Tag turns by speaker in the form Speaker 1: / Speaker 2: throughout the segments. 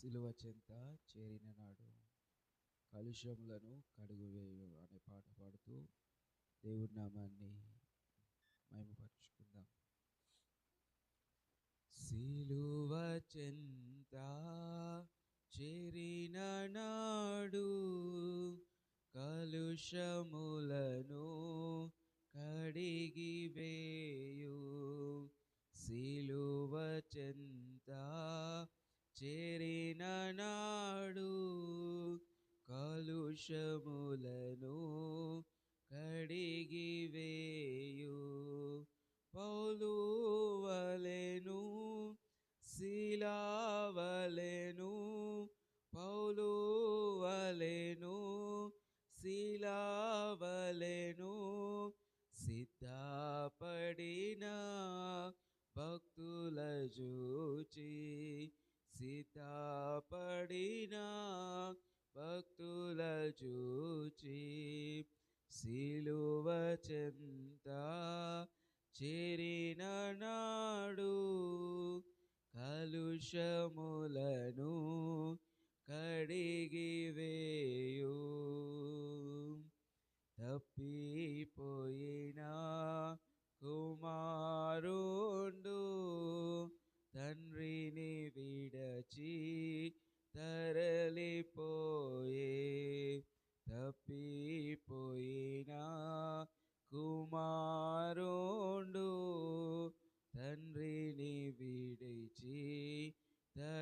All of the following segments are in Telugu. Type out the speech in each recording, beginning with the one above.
Speaker 1: సిలువ చెంత చేరిన నాడు కలుషములను కడుగువేయు అనే పాట పాడుతూ దేవుడి నామాన్ని మహిమపరుచుకుందాం. సిలువ చెంత చేరిన నాడు కలుషములను కడిగి వేయు సిలువ చెంత చేరిన నాడు కలుషములను కడిగి వేయు. పౌలు వలెను శిలావలెను పౌలు వలెను శిలావలెను సిద్ధపడిన భక్తుల జూచి సిద్ధపడిన భక్తుల చూచి సిలువ చెంత చేరిన నాడు కలుషములను కడిగి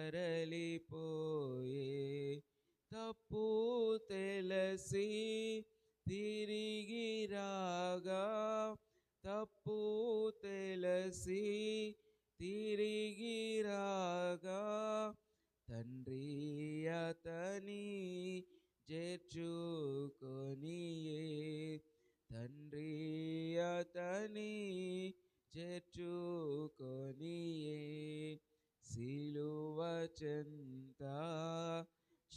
Speaker 1: తరలిపోయే తప్పు తెలసి తిరిగి రాగా తప్పు తెలసి తిరిగి రాగా తండ్రి అతని చేర్చుకొనియే తండ్రి అతని చేర్చుకొనియే. చెంత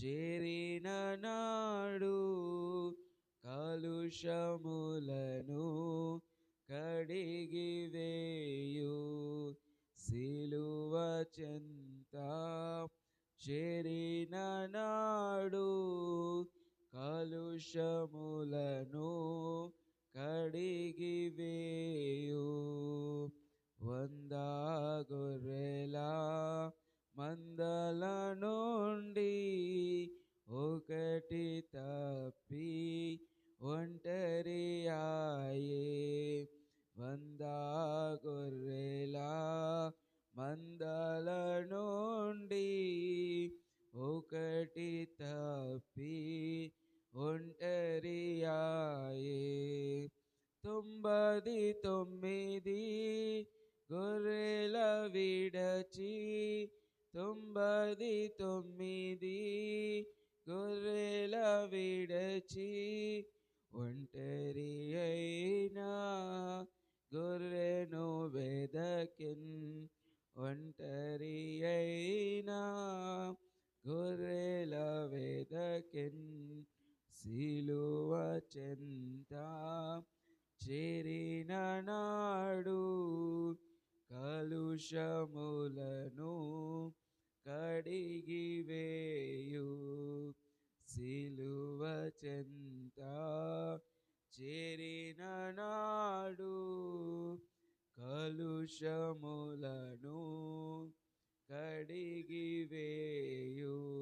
Speaker 1: చేరిన నాడు కలుషములను కడిగి వేయు. సిలువ చెంత చేరిన నాడు కలుషములను కడిగి వేయు. వంద గొర్రెలా మందల నుండి ఒకటి తప్పి ఒంటరి ఆయే. వంద గొర్రెలా మందల నుండి ఒకటి తప్పి ఒంటరి ఆయే. తొంభది తొమ్మిది గొర్రెల విడచి తొంభది తొమ్మిది గొర్రెల విడచి ఒంటరి అయినా గొర్రెను వెదకిన్ ఒంటరి అయినా గొర్రెల వెదకిన్ సిలువ చెంత చేరిన నాడు కలుషములను కడిగి వేయు. సిలువ చెంత చేరిన నాడు కలుషములను కడిగి వేయు.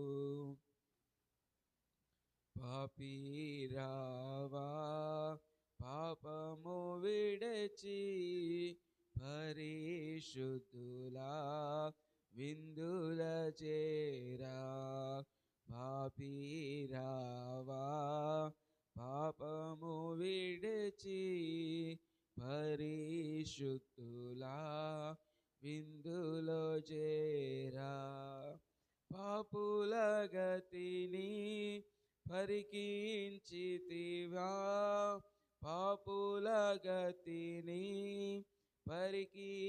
Speaker 1: పాపీరావా పాపము విడచి పరిశుద్ధులా విందుల చేరా పాపీరావా పాపము విడచి పరిశుద్ధులా విందులో చేరా పాపుల గతిని పరికించితివా పాపుల గతిని పరికీంచితివా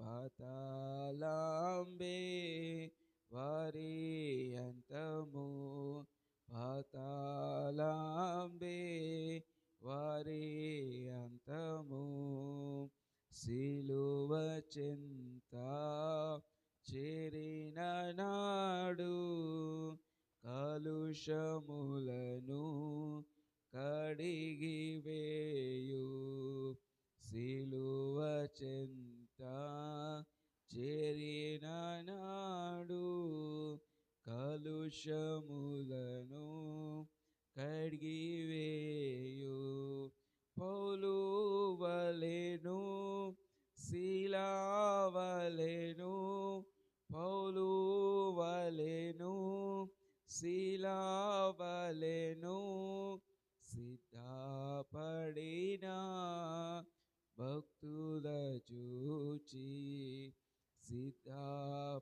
Speaker 1: పాతాళాంబే వారి అంతము. పాతాళాంబే వారి అంతము. శిలువ చింత చేరిన నాడు కలుషములను వేయు సిలువ చెంత చేరిన నాడు కలుషములను కడిగి వేయు. పౌలు వలెను శిలావలెను పౌలు వలెను శిలావలెను सीता पडिना भक्तुी सीधा